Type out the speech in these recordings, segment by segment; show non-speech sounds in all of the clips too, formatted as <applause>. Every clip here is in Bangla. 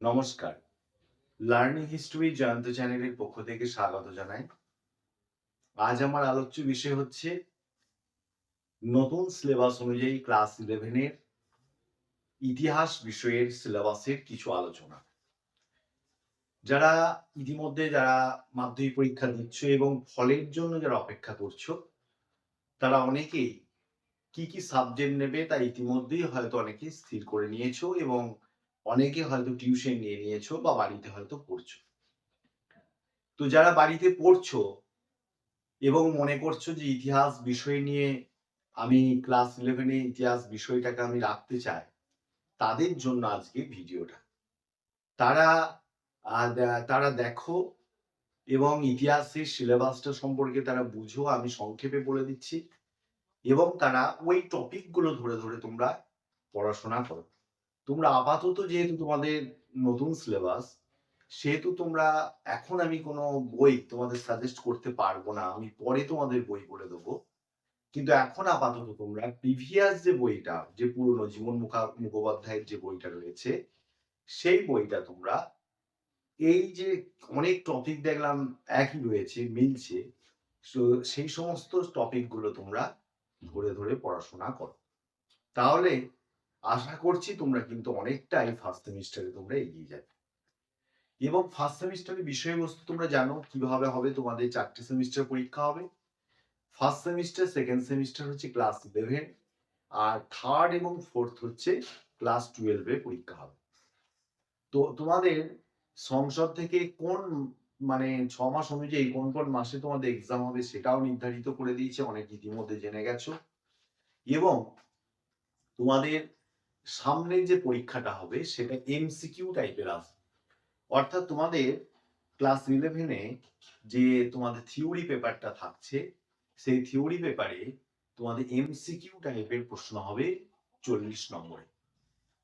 নমস্কার। লার্নিং হিস্ট্রি জয়ন্ত চ্যানেলের পক্ষ থেকে স্বাগত জানাই। আজ আমার আলোচ্য বিষয় হচ্ছে নতুন সিলেবাস অনুযায়ী ক্লাস ইলেভেনের ইতিহাস বিষয়ের সিলেবাসের কিছু আলোচনা। যারা ইতিমধ্যে যারা মাধ্যমিক পরীক্ষা দিচ্ছ এবং ফলের জন্য যারা অপেক্ষা করছ, তারা অনেকেই কি কি সাবজেক্ট নেবে তা ইতিমধ্যেই হয়তো অনেকে স্থির করে নিয়েছো এবং অনেকে হয়তো টিউশন নিয়ে নিয়েছো বা বাড়িতে হয়তো পড়ছো। তো যারা বাড়িতে পড়ছো এবং মনে করছ যে ইতিহাস বিষয় নিয়ে আমি ক্লাস ইলেভেনে ইতিহাস বিষয়টাকে আমি রাখতে চাই, তাদের জন্য আজকে ভিডিওটা। তারা তারা দেখো এবং ইতিহাসের সিলেবাসটা সম্পর্কে তারা বুঝো, আমি সংক্ষেপে বলে দিচ্ছি। এবং তারা ওই টপিকগুলো ধরে ধরে তোমরা পড়াশোনা করো। তোমরা আপাতত যেহেতু তোমাদের নতুন সিলেবাস সেহেতু তোমরা এখন আমি কোনো বই তোমাদের সাজেস্ট করতে পারব না, আমি পরে তোমাদের বই বলে দেবো। কিন্তু এখন আপাতত তোমরা প্রিভিয়াস যে বইটা, যে পুরনো জীবন মুখা, মুখোপাধ্যায়ের যে বইটা রয়েছে, সেই বইটা তোমরা এই যে অনেক টপিক দেখলাম একই রয়েছে, মিলছে সেই সমস্ত টপিকগুলো তোমরা ধরে ধরে পড়াশোনা করো। তাহলে আশা করছি তোমরা কিন্তু অনেকটাই ফার্স্ট সেমিস্টারে তোমরা এগিয়ে যাবে। এবং ফার্স্ট সেমিস্টারের বিষয়বস্তু তোমরা জানো, কীভাবে হবে তোমাদের চারটে সেমিস্টার পরীক্ষা হবে। ফার্স্ট সেমিস্টার সেকেন্ড সেমিস্টার হচ্ছে ক্লাস ইলেভেন আর থার্ড এবং ফোর্থ হচ্ছে ক্লাস টুয়েলভে পরীক্ষা হবে। তো তোমাদের সংসদ থেকে কোন মানে ছ মাস অনুযায়ী কোন কোন মাসে তোমাদের এক্সাম হবে সেটাও নির্ধারিত করে দিয়েছে, অনেক ইতিমধ্যে জেনে গেছো। এবং তোমাদের সামনে যে পরীক্ষাটা হবে সেটা এমসিকিউ টাইপের আসবে। অর্থাৎ তোমাদের ক্লাস ইলেভেনে যে তোমাদের থিওরি পেপারটা থাকছে, সেই থিওরি পেপারে তোমাদের এমসিকিউ টাইপের প্রশ্ন হবে চল্লিশ নম্বরে।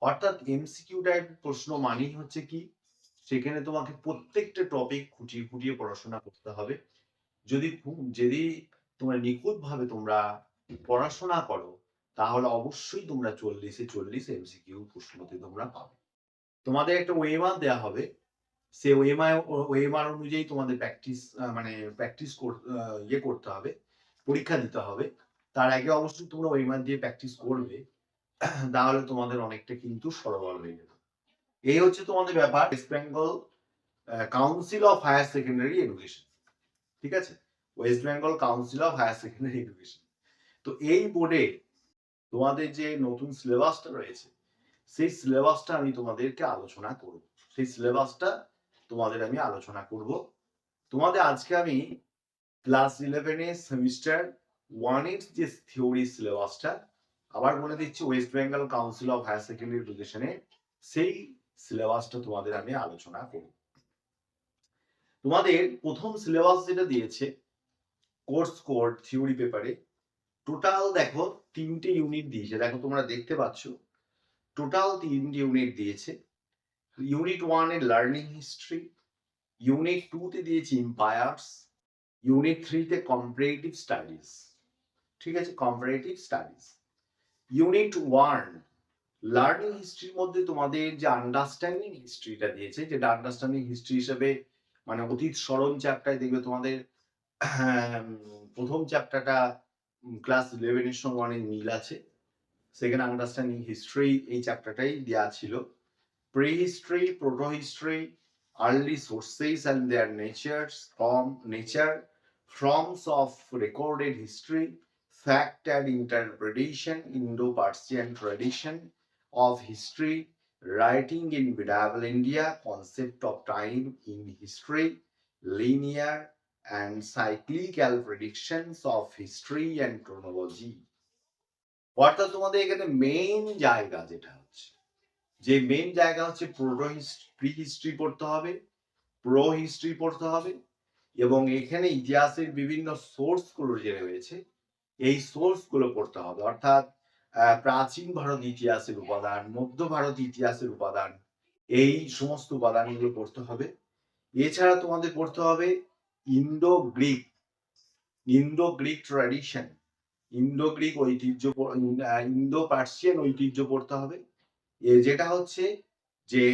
অর্থাৎ এমসিকিউ টাইপ প্রশ্ন মানেই হচ্ছে কি, সেখানে তোমাকে প্রত্যেকটা টপিক খুঁটিয়ে খুঁটিয়ে পড়াশোনা করতে হবে। যদি যদি তোমরা নিখুঁত ভাবে তোমরা পড়াশোনা করো তাহলে অবশ্যই তোমরা চল্লিশে, চল্লিশ এমসিকিউ প্রশ্নতে তোমরা পাবে। তোমাদের একটা ওয়েমার দেওয়া হবে। সে ওয়েমার ওয়েমার অনুযায়ী তোমাদের প্র্যাকটিস মানে প্র্যাকটিস ইয়ে করতে হবে, পরীক্ষা দিতে হবে। তার আগে অবশ্যই তোমরা ওয়েমার দিয়ে প্র্যাকটিস করবে। তাহলে তোমাদের অনেকটা কিন্তু সরবরাহ হয়ে যাবে। এই হচ্ছে তোমাদের ব্যাপার। West Bengal council of higher secondary education ঠিক আছে? West Bengal council of higher secondary education তো এই বোর্ডে তোমাদের যে নতুন সিলেবাসটা রয়েছে, সেই সিলেবাসটা আমি তোমাদেরকে আলোচনা করব। সেই সিলেবাসটা তোমাদের আমি আলোচনা করব। তোমাদের আজকে আমি ক্লাস ইলেভেনের সেমিস্টার ওয়ান ওয়ানের যে থিওরি সিলেবাসটা, আবার বলে দিচ্ছি West Bengal council of higher secondary এডুকেশনে সেই সিলেবাসটা তোমাদের আমি আলোচনা করব। তোমাদের প্রথম সিলেবাস যেটা দিয়েছে কোর্স কোড থিওরি পেপারে টোটাল দেখো তিনটে ইউনিট দিয়েছে। দেখো তোমরা দেখতে পাচ্ছ টোটাল তিনটে ইউনিট দিয়েছে। ইউনিট ওয়ানে লার্নিং হিস্ট্রি ইউনিট টুতে দিয়েছে ইম্পায়ার্স ইউনিট থ্রিতে কম্পারেটিভ স্টাডিজ ঠিক আছে? Comparative studies unit one learning হিস্ট্রির মধ্যে তোমাদের যে আন্ডারস্ট্যান্ডিং হিস্ট্রিটা দিয়েছে, যেটা আন্ডারস্ট্যান্ডিং হিস্ট্রি হিসেবে মানে অতীত স্মরণ চ্যাপ্টারে দেখবে তোমাদের প্রথম চ্যাপ্টারটা ক্লাস ইলেভেনের সঙ্গে অনেক মিল আছে। সেকেন্ড আন্ডারস্ট্যান্ডিং হিস্ট্রি এই চ্যাপ্টারটাই দেওয়া ছিল। Pre history proto history early sources and their natures from nature forms of recorded history fact and interpretation, Indo-Persian tradition of history, writing in medieval India, concept of time in history, linear and cyclical predictions of history and chronology. অর্থাৎ তোমাদের এখানে মেইন জায়গা যেটা হচ্ছে? যে মেইন জায়গা হচ্ছে প্রোটো প্রি হিস্ট্রি পড়তে হবে প্রো হিস্ট্রি পড়তে হবে, এবং এখানে ইতিহাসের বিভিন্ন সোর্সগুলো যে রয়েছে, এই সোর্সগুলো পড়তে হবে। অর্থাৎ প্রাচীন ভারত ইতিহাসের উপাদান, মধ্য ভারত ইতিহাসের উপাদান, এই সমস্ত উপাদানগুলো পড়তে হবে। এছাড়া তোমাদের পড়তে হবে Indo Greek Indo Greek tradition Indo Greek ঐতিহ্য ইন্দো পার্সিয়ান ঐতিহ্য পড়তে হবে। যেটা হচ্ছে যে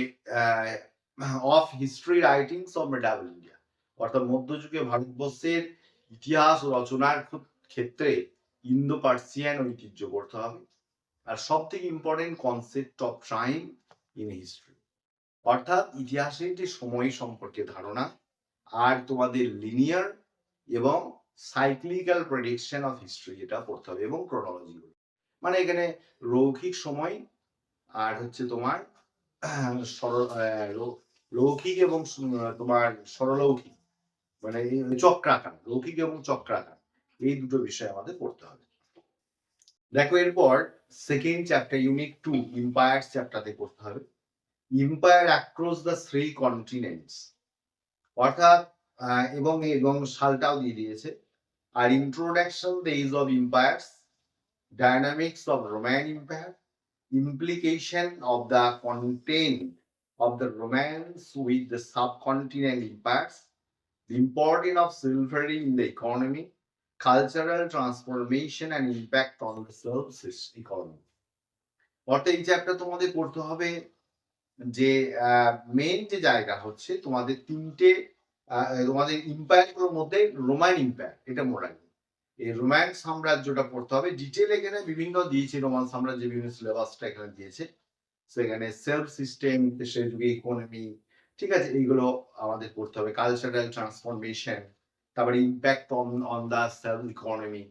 of history writings of medieval India অর্থাৎ মধ্যযুগে ভারতবর্ষের ইতিহাস রচনার ক্ষেত্রে ইন্দো পার্সিয়ান ঐতিহ্য পড়তে হবে। আর সব থেকে important concept of time in history অর্থাৎ ইতিহাসের যে সময় সম্পর্কে ধারণা আর তোমাদের লিনিয়ার এবং সাইক্লিক্যাল প্রেডিকশন অফ হিস্ট্রি যেটা পড়তে হবে এবং ক্রোনোলজি মানে এখানে রৌখিক সময় আর হচ্ছে তোমার <clears throat> লৌকিক এবং তোমার সরলৌকিক মানে চক্রাকার লৌকিক এবং চক্রাকার, এই দুটো বিষয় আমাদের পড়তে হবে। দেখো এরপর second chapter unit two empire চ্যাপ্টারতে পড়তে হবে। Empire across the three continents অর্থাৎ এবং এবং সালটাও দিয়ে দিয়েছে। আর introduction the is of empires dynamics of Roman empire implication of the content of the Romans with the subcontinent empires the important of silver in the economy cultural transformation and impact on the service economy অর্থাৎ এই চ্যাপ্টার তোমাদের পড়তে হবে যে মেন যে জায়গা হচ্ছে তোমাদের তিনটে তোমাদের ইম্পায়ার মধ্যে রোমান ইম্পায়ার এটা মনে রাখবে। এই রোমান সাম্রাজ্যটা পড়তে হবে। ডিটেল এখানে বিভিন্ন দিয়েছে রোমান সাম্রাজ্যের বিভিন্ন সিলেবাসটা এখানে দিয়েছে। সেখানে সেলফ সিস্টেম সে যুগে ইকোনমি ঠিক আছে, এইগুলো আমাদের পড়তে হবে। কালচারাল ট্রান্সফরমেশন তারপরে impact on on the self economy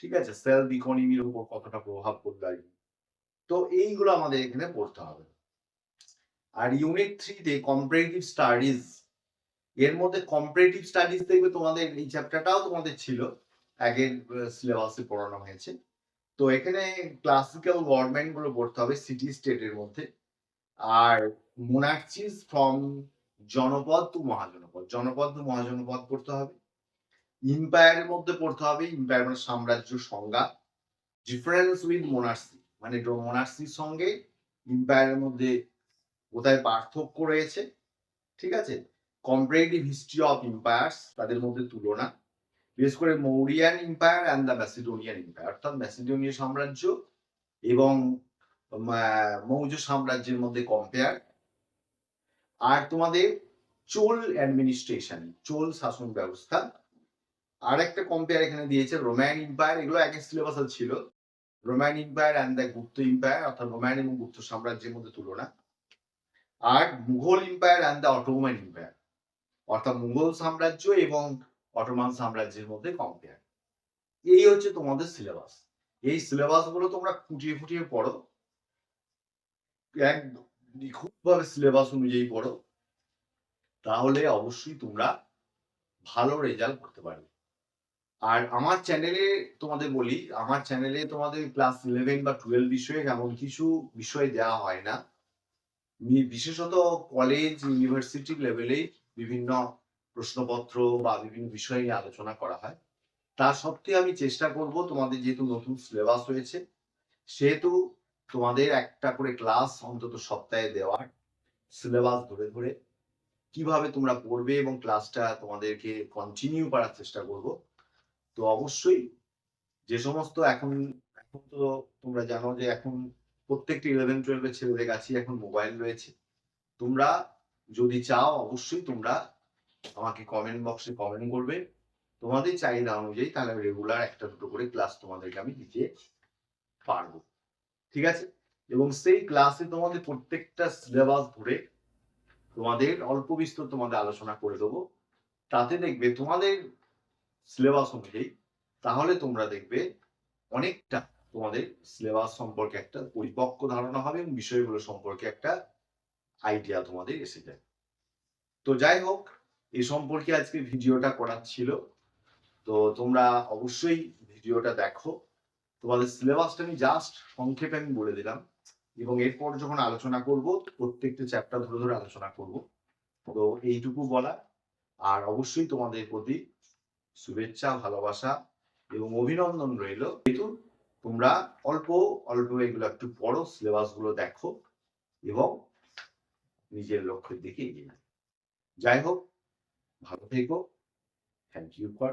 ঠিক আছে? সেলফ ইকোনমির উপর কতটা প্রভাব পড়বে তো এইগুলো আমাদের এখানে পড়তে হবে। আর ইউনিট থ্রিতে কম্পারেটিভ স্টাডিজ এর মধ্যে কম্পারেটিভ স্টাডিজ দেখবে তোমাদের এই চ্যাপ্টারটাও তোমাদের ছিল, আগের সিলেবাসে পড়ানো হয়েছে। তো এখানে ক্লাসিক্যাল গভর্নমেন্টগুলো পড়তে হবে সিটি স্টেটের মধ্যে। আর মোনার্চিস ফ্রম জনপদ টু মহাজনপদ, জনপদ টু মহাজনপদ পড়তে হবে। ইম্পায়ারের মধ্যে পড়তে হবে ইম্পায়ার মানে সাম্রাজ্য সংজ্ঞা। ডিফারেন্স উইথ মোনার্সি মানে মোনার্সির সঙ্গে ইম্পায়ারের মধ্যে কোথায় পার্থক্য রয়েছে, ঠিক আছে? কম্পারেটিভ হিস্ট্রি অফ ইম্পায়ার্স তাদের মধ্যে তুলনা, বিশেষ করে Mauryan empire and the Macedonian empire অর্থাৎ ম্যাসিডোনিয়া সাম্রাজ্য এবং মৌর্য সাম্রাজ্যের মধ্যে কম্পেয়ার আর তোমাদের চোল অ্যাডমিনিস্ট্রেশন চোল শাসন ব্যবস্থা, আর একটা কম্পেয়ার এখানে দিয়েছে রোমান এম্পায়ার এগুলো একের সিলেবাস ছিল। Roman empire and the Gupta empire অর্থাৎ রোমান এবং গুপ্ত সাম্রাজ্যের মধ্যে তুলনা। আর Mughal empire and the Ottoman empire অর্থাৎ মুঘল সাম্রাজ্য এবং অটোমান সাম্রাজ্যের মধ্যে কম্পেয়ার এই হচ্ছে তোমাদের সিলেবাস এই সিলেবাসগুলো তোমরা ফুটিয়ে ফুটিয়ে পড়ো। নিখুঁতভাবে সিলেবাস অনুযায়ী পড়ো। তাহলে অবশ্যই তোমরা ভালো রেজাল্ট করতে পারবে। আর আমার চ্যানেলে তোমাদের বলি, আমার চ্যানেলে তোমাদের ক্লাস ইলেভেন বা টুয়েলভ বিষয়ে এমন কিছু বিষয় দেওয়া হয় না। বিশেষত কলেজ ইউনিভার্সিটি লেভেলে বিভিন্ন প্রশ্নপত্র বা বিভিন্ন বিষয় নিয়ে আলোচনা করা হয়। তা সত্ত্বেও আমি চেষ্টা করব তোমাদের যেহেতু নতুন সিলেবাস হয়েছে, সেহেতু তোমাদের একটা করে ক্লাস অন্তত সপ্তাহে দেওয়ার সিলেবাস ধরে ধরে কীভাবে তোমরা পড়বে এবং ক্লাসটা তোমাদেরকে কন্টিনিউ করার চেষ্টা করব। তো অবশ্যই যে সমস্ত এখন এখন তো তোমরা জানো যে এখন প্রত্যেকটি ইলেভেন টুয়েলভের ছেলেদের কাছেই এখন মোবাইল রয়েছে। তোমরা যদি চাও, অবশ্যই তোমরা আমাকে কমেন্ট বক্সে কমেন্ট করবে। তোমাদের চাহিদা অনুযায়ী তাহলে রেগুলার একটা দুটো করে ক্লাস তোমাদেরকে আমি দিতে পারব। ঠিক আছে? এবং সেই ক্লাসে তোমাদের প্রত্যেকটা সিলেবাস ধরে তোমাদের অল্প বিস্তর তোমাদের আলোচনা করে দেবো। তাতে দেখবে তোমাদের সিলেবাস অনুযায়ী তাহলে তোমরা দেখবে অনেকটা তোমাদের সিলেবাস সম্পর্কে একটা পরিপক্ক ধারণা হবে এবং বিষয়গুলো সম্পর্কে একটা আইডিয়া তোমাদের এসে যায়। তো যাই হোক এই সম্পর্কে আজকে ভিডিওটা করার ছিল। তো তোমরা অবশ্যই ভিডিওটা দেখো। তোমাদের সিলেবাসটা আমি জাস্ট সংক্ষেপে আমি বলে দিলাম এবং এরপর যখন আলোচনা করব, প্রত্যেকটা চ্যাপ্টার ধরে ধরে আলোচনা করব। তো এইটুকু বলা আর অবশ্যই তোমাদের প্রতি শুভেচ্ছা, ভালোবাসা এবং অভিনন্দন রইল। যেহেতু তোমরা অল্প অল্প এগুলো একটু পড়ো সিলেবাসগুলো দেখো এবং নিজের লক্ষ্যের দিকে এগিয়ে। যাই হোক, ভালো থেকো থ্যাংক ইউ ফর